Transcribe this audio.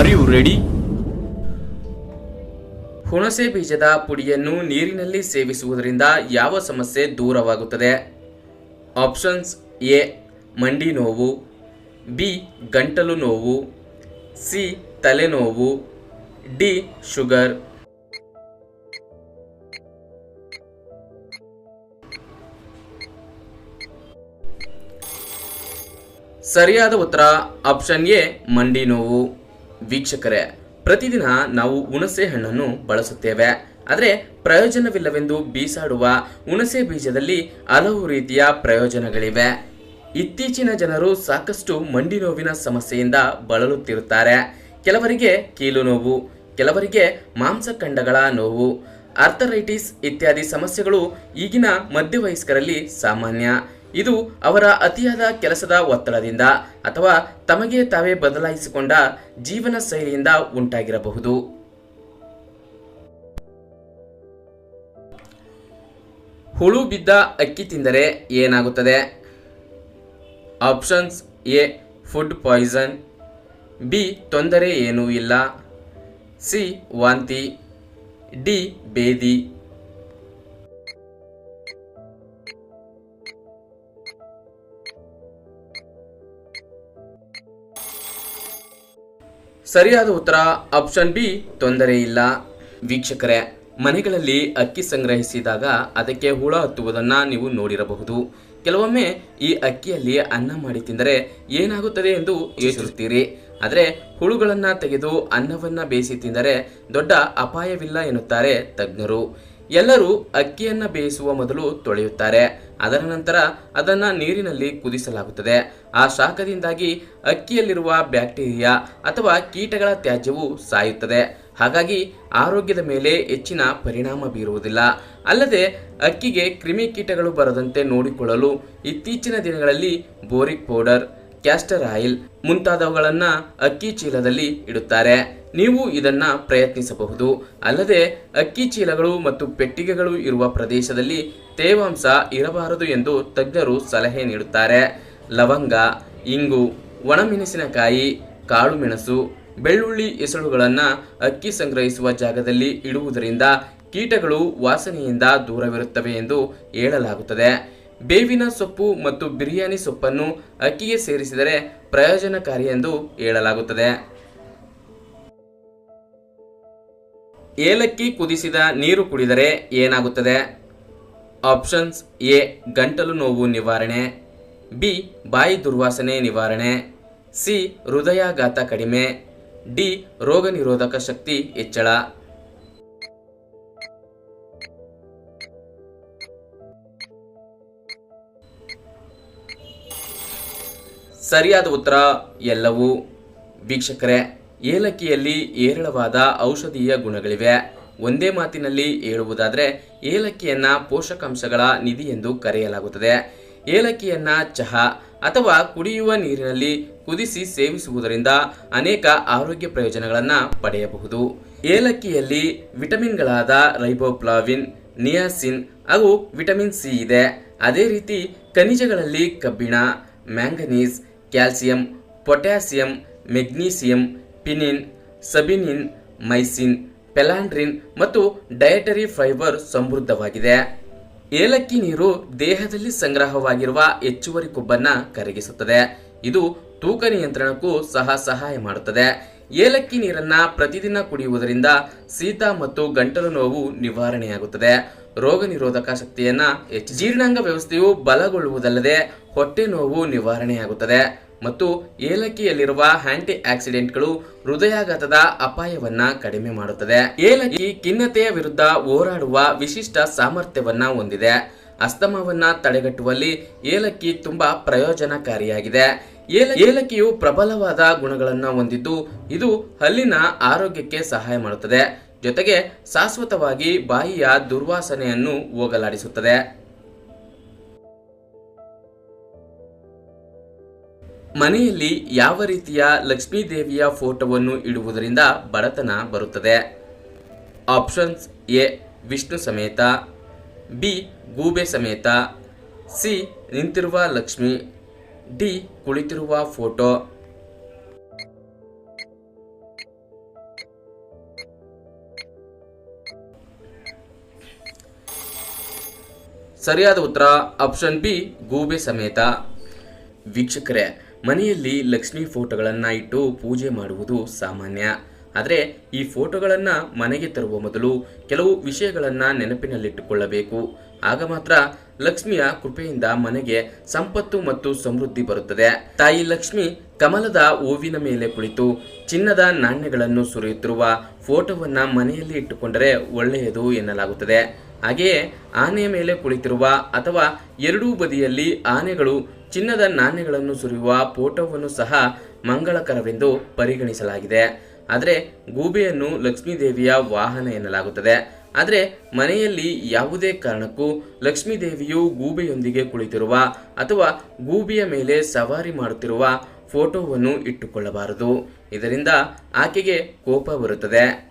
Are you ready ಹುಣಸೆ ಬೀಜದ ಪುಡಿಯನ್ನು ನೀರಿನಲ್ಲಿ ಸೇವಿಸುವುದರಿಂದ ಯಾವ ಸಮಸ್ಯೆ ದೂರವಾಗುತ್ತದೆ? ಆಪ್ಷನ್ಸ್ ಎ ಮಂಡಿ ನೋವು ಬಿ ಗಂಟಲು ನೋವು ಸಿ ತಲೆನೋವು ಡಿ ಶುಗರ್. ಸರಿಯಾದ ಉತ್ತರ ಆಪ್ಷನ್ ಎ ಮಂಡಿ ನೋವು. ವೀಕ್ಷಕರೇ, ಪ್ರತಿದಿನ ನಾವು ಹುಣಸೆ ಹಣ್ಣನ್ನು ಬಳಸುತ್ತೇವೆ. ಆದರೆ ಪ್ರಯೋಜನವಿಲ್ಲವೆಂದು ಬೀಸಾಡುವ ಹುಣಸೆ ಬೀಜದಲ್ಲಿ ಹಲವು ರೀತಿಯ ಪ್ರಯೋಜನಗಳಿವೆ. ಇತ್ತೀಚಿನ ಜನರು ಸಾಕಷ್ಟು ಮಂಡಿ ನೋವಿನ ಸಮಸ್ಯೆಯಿಂದ ಬಳಲುತ್ತಿರುತ್ತಾರೆ. ಕೆಲವರಿಗೆ ಕೀಲು ನೋವು, ಕೆಲವರಿಗೆ ಮಾಂಸಖಂಡಗಳ ನೋವು, ಆರ್ಥರೈಟಿಸ್ ಇತ್ಯಾದಿ ಸಮಸ್ಯೆಗಳು ಈಗಿನ ಮಧ್ಯವಯಸ್ಕರಲ್ಲಿ ಸಾಮಾನ್ಯ. ಇದು ಅವರ ಅತಿಯಾದ ಕೆಲಸದ ಒತ್ತಡದಿಂದ ಅಥವಾ ತಮಗೆ ತಾವೇ ಬದಲಾಯಿಸಿಕೊಂಡ ಜೀವನ ಶೈಲಿಯಿಂದ ಉಂಟಾಗಿರಬಹುದು. ಹುಳು ಬಿದ್ದ ಅಕ್ಕಿ ತಿಂದರೆ ಏನಾಗುತ್ತದೆ? Options A, food poison. B, ತೊಂದರೆ ಏನೂ ಇಲ್ಲ. ಸಿ, ವಾಂತಿ. ಡಿ, ಬೇದಿ. ಸರಿಯಾದ ಉತ್ತರ ಆಪ್ಷನ್ ಬಿ ತೊಂದರೆ ಇಲ್ಲ. ವೀಕ್ಷಕರೇ, ಮನೆಗಳಲ್ಲಿ ಅಕ್ಕಿ ಸಂಗ್ರಹಿಸಿದಾಗ ಅದಕ್ಕೆ ಹುಳ ಹತ್ತುವುದನ್ನು ನೀವು ನೋಡಿರಬಹುದು. ಕೆಲವೊಮ್ಮೆ ಈ ಅಕ್ಕಿಯಲ್ಲಿ ಅನ್ನ ಮಾಡಿ ತಿಂದರೆ ಏನಾಗುತ್ತದೆ ಎಂದು ಯೋಚಿಸುತ್ತೀರಿ. ಆದರೆ ಹುಳುಗಳನ್ನು ತೆಗೆದು ಅನ್ನವನ್ನು ಬೇಯಿಸಿ ತಿಂದರೆ ದೊಡ್ಡ ಅಪಾಯವಿಲ್ಲ ಎನ್ನುತ್ತಾರೆ ತಜ್ಞರು. ಎಲ್ಲರೂ ಅಕ್ಕಿಯನ್ನ ಬೇಯಿಸುವ ಮೊದಲು ತೊಳೆಯುತ್ತಾರೆ. ಅದರ ನಂತರ ಅದನ್ನ ನೀರಿನಲ್ಲಿ ಕುದಿಸಲಾಗುತ್ತದೆ. ಆ ಶಾಖದಿಂದಾಗಿ ಅಕ್ಕಿಯಲ್ಲಿರುವ ಬ್ಯಾಕ್ಟೀರಿಯಾ ಅಥವಾ ಕೀಟಗಳ ತ್ಯಾಜ್ಯವು ಸಾಯುತ್ತದೆ. ಹಾಗಾಗಿ ಆರೋಗ್ಯದ ಮೇಲೆ ಹೆಚ್ಚಿನ ಪರಿಣಾಮ ಬೀರುವುದಿಲ್ಲ. ಅಲ್ಲದೆ ಅಕ್ಕಿಗೆ ಕ್ರಿಮಿಕೀಟಗಳು ಬರದಂತೆ ನೋಡಿಕೊಳ್ಳಲು ಇತ್ತೀಚಿನ ದಿನಗಳಲ್ಲಿ ಬೋರಿಕ್ ಪೌಡರ್ ಕ್ಯಾಸ್ಟರ್ ಆಯಿಲ್ ಮುಂತಾದವುಗಳನ್ನ ಅಕ್ಕಿ ಚೀಲದಲ್ಲಿ ಇಡುತ್ತಾರೆ. ನೀವು ಇದನ್ನ ಪ್ರಯತ್ನಿಸಬಹುದು. ಅಲ್ಲದೆ, ಅಕ್ಕಿ ಚೀಲಗಳು ಮತ್ತು ಪೆಟ್ಟಿಗೆಗಳು ಇರುವ ಪ್ರದೇಶದಲ್ಲಿ ತೇವಾಂಶ ಇರಬಾರದು ಎಂದು ತಜ್ಞರು ಸಲಹೆ ನೀಡುತ್ತಾರೆ. ಲವಂಗ, ಇಂಗು, ಒಣಮೆಣಸಿನಕಾಯಿ ಕಾಳು ಮೆಣಸು ಬೆಳ್ಳುಳ್ಳಿ ಎಸಳುಗಳನ್ನು ಅಕ್ಕಿ ಸಂಗ್ರಹಿಸುವ ಜಾಗದಲ್ಲಿ ಇಡುವುದರಿಂದ ಕೀಟಗಳು ವಾಸನೆಯಿಂದ ದೂರವಿರುತ್ತವೆ ಎಂದು ಹೇಳಲಾಗುತ್ತದೆ. ಬೇವಿನ ಸೊಪ್ಪು ಮತ್ತು ಬಿರಿಯಾನಿ ಸೊಪ್ಪನ್ನು ಅಕ್ಕಿಗೆ ಸೇರಿಸಿದರೆ ಪ್ರಯೋಜನಕಾರಿ ಎಂದು ಹೇಳಲಾಗುತ್ತದೆ. ಏಲಕ್ಕಿ ಕುದಿಸಿದ ನೀರು ಕುಡಿದರೆ ಏನಾಗುತ್ತದೆ? ಆಪ್ಷನ್ಸ್ ಎ, ಗಂಟಲು ನೋವು ನಿವಾರಣೆ. ಬಿ, ಬಾಯಿ ದುರ್ವಾಸನೆ ನಿವಾರಣೆ. ಸಿ, ಹೃದಯಾಘಾತ ಕಡಿಮೆ. ಡಿ ರೋಗ ನಿರೋಧಕ ಶಕ್ತಿ ಹೆಚ್ಚಳ. ಸರಿಯಾದ ಉತ್ತರ ಎಲ್ಲವೂ. ವೀಕ್ಷಕರೇ, ಏಲಕ್ಕಿಯಲ್ಲಿ ಏರಳವಾದ ಔಷಧೀಯ ಗುಣಗಳಿವೆ. ಒಂದೇ ಮಾತಿನಲ್ಲಿ ಹೇಳುವುದಾದರೆ, ಏಲಕ್ಕಿಯನ್ನ ಪೋಷಕಾಂಶಗಳ ನಿಧಿ ಎಂದು ಕರೆಯಲಾಗುತ್ತದೆ. ಏಲಕ್ಕಿಯನ್ನ ಚಹಾ ಅಥವಾ ಕುಡಿಯುವ ನೀರಿನಲ್ಲಿ ಕುದಿಸಿ ಸೇವಿಸುವುದರಿಂದ ಅನೇಕ ಆರೋಗ್ಯ ಪ್ರಯೋಜನಗಳನ್ನು ಪಡೆಯಬಹುದು. ಏಲಕ್ಕಿಯಲ್ಲಿ ವಿಟಮಿನ್ಗಳಾದ ರೈಬೋಪ್ಲಾವಿನ್, ನಿಯಾಸಿನ್ ಹಾಗೂ ವಿಟಮಿನ್ ಸಿ ಇದೆ. ಅದೇ ರೀತಿ ಖನಿಜಗಳಲ್ಲಿ ಕಬ್ಬಿಣ, manganese calcium, potassium, magnesium, pinene, sabinene, myrcene, phellandrene ಮತ್ತು ಡಯಟರಿ ಫೈಬರ್ ಸಮೃದ್ಧವಾಗಿದೆ. ಏಲಕ್ಕಿ ನೀರು ದೇಹದಲ್ಲಿ ಸಂಗ್ರಹವಾಗಿರುವ ಹೆಚ್ಚುವರಿ ಕೊಬ್ಬನ್ನ ಕರಗಿಸುತ್ತದೆ. ಇದು ತೂಕ ನಿಯಂತ್ರಣಕ್ಕೂ ಸಹ ಸಹಾಯ ಮಾಡುತ್ತದೆ. ಏಲಕ್ಕಿ ನೀರನ್ನ ಪ್ರತಿದಿನ ಕುಡಿಯುವುದರಿಂದ ಶೀತ ಮತ್ತು ಗಂಟಲು ನೋವು ನಿವಾರಣೆಯಾಗುತ್ತದೆ. ರೋಗ ನಿರೋಧಕ ಶಕ್ತಿಯನ್ನ ಹೆಚ್ಚು ಜೀರ್ಣಾಂಗ ವ್ಯವಸ್ಥೆಯು ಬಲಗೊಳ್ಳುವುದಲ್ಲದೆ ಹೊಟ್ಟೆ ನೋವು ನಿವಾರಣೆಯಾಗುತ್ತದೆ. ಮತ್ತು ಏಲಕ್ಕಿಯಲ್ಲಿರುವ ಆಂಟಿ ಆಕ್ಸಿಡೆಂಟ್ಗಳು ಹೃದಯಾಘಾತದ ಅಪಾಯವನ್ನ ಕಡಿಮೆ ಮಾಡುತ್ತದೆ. ಏಲಕ್ಕಿ ಖಿನ್ನತೆಯ ವಿರುದ್ಧ ಹೋರಾಡುವ ವಿಶಿಷ್ಟ ಸಾಮರ್ಥ್ಯವನ್ನ ಹೊಂದಿದೆ. ಅಸ್ತಮವನ್ನ ತಡೆಗಟ್ಟುವಲ್ಲಿ ಏಲಕ್ಕಿ ತುಂಬಾ ಪ್ರಯೋಜನಕಾರಿಯಾಗಿದೆ. ಏಲ, ಏಲಕ್ಕಿಯು ಪ್ರಬಲವಾದ ಗುಣಗಳನ್ನು ಹೊಂದಿದ್ದು, ಇದು ಹಲ್ಲಿನ ಆರೋಗ್ಯಕ್ಕೆ ಸಹಾಯ ಮಾಡುತ್ತದೆ. ಜೊತೆಗೆ ಶಾಶ್ವತವಾಗಿ ಬಾಯಿಯ ದುರ್ವಾಸನೆಯನ್ನು ಹೋಗಲಾಡಿಸುತ್ತದೆ. ಮನೆಯಲ್ಲಿ ಯಾವ ರೀತಿಯ ಲಕ್ಷ್ಮೀ ದೇವಿಯ ಫೋಟೋವನ್ನು ಇಡುವುದರಿಂದ ಬಡತನ ಬರುತ್ತದೆ? ಆಪ್ಷನ್ಸ್ ಎ, ವಿಷ್ಣು ಸಮೇತ, ಬಿ ಗೂಬೆ ಸಮೇತ ಸಿ ನಿಂತಿರುವ ಲಕ್ಷ್ಮಿ, ಡಿ ಕುಳಿತಿರುವ ಫೋಟೋ. ಸರಿಯಾದ ಉತ್ತರ, ಆಪ್ಷನ್ ಬಿ, ಗೂಬೆ ಸಮೇತ. ವೀಕ್ಷಕರೇ, ಮನೆಯಲ್ಲಿ ಲಕ್ಷ್ಮಿ ಫೋಟೋಗಳನ್ನು ಇಟ್ಟು ಪೂಜೆ ಮಾಡುವುದು ಸಾಮಾನ್ಯ. ಆದರೆ ಈ ಫೋಟೋಗಳನ್ನು ಮನೆಗೆ ತರುವ ಮೊದಲು ಕೆಲವು ವಿಷಯಗಳನ್ನು ನೆನಪಿನಲ್ಲಿಟ್ಟುಕೊಳ್ಳಬೇಕು. ಆಗ ಮಾತ್ರ ಲಕ್ಷ್ಮಿಯ ಕೃಪೆಯಿಂದ ಮನೆಗೆ ಸಂಪತ್ತು ಮತ್ತು ಸಮೃದ್ಧಿ ಬರುತ್ತದೆ. ತಾಯಿ ಲಕ್ಷ್ಮಿ ಕಮಲದ ಹೂವಿನ ಮೇಲೆ ಕುಳಿತು ಚಿನ್ನದ ನಾಣ್ಯಗಳನ್ನು ಸುರಿಯುತ್ತಿರುವ ಫೋಟೋವನ್ನ ಮನೆಯಲ್ಲಿ ಇಟ್ಟುಕೊಂಡರೆ ಒಳ್ಳೆಯದು ಎನ್ನಲಾಗುತ್ತದೆ. ಹಾಗೆಯೇ ಆನೆಯ ಮೇಲೆ ಕುಳಿತಿರುವ ಅಥವಾ ಎರಡೂ ಬದಿಯಲ್ಲಿ ಆನೆಗಳು ಚಿನ್ನದ ನಾಣ್ಯಗಳನ್ನು ಸುರಿಯುವ ಫೋಟೋವನ್ನು ಸಹ ಮಂಗಳಕರವೆಂದು ಪರಿಗಣಿಸಲಾಗಿದೆ. ಆದರೆ ಗೂಬೆಯನ್ನು ಲಕ್ಷ್ಮೀದೇವಿಯ ವಾಹನ ಎನ್ನಲಾಗುತ್ತದೆ. ಆದರೆ ಮನೆಯಲ್ಲಿ ಯಾವುದೇ ಕಾರಣಕ್ಕೂ ಲಕ್ಷ್ಮೀ ದೇವಿಯು ಗೂಬೆಯೊಂದಿಗೆ ಕುಳಿತಿರುವ ಅಥವಾ ಗೂಬೆಯ ಮೇಲೆ ಸವಾರಿ ಮಾಡುತ್ತಿರುವ ಫೋಟೋವನ್ನು ಇಟ್ಟುಕೊಳ್ಳಬಾರದು. ಇದರಿಂದ ಆಕೆಗೆ ಕೋಪ ಬರುತ್ತದೆ.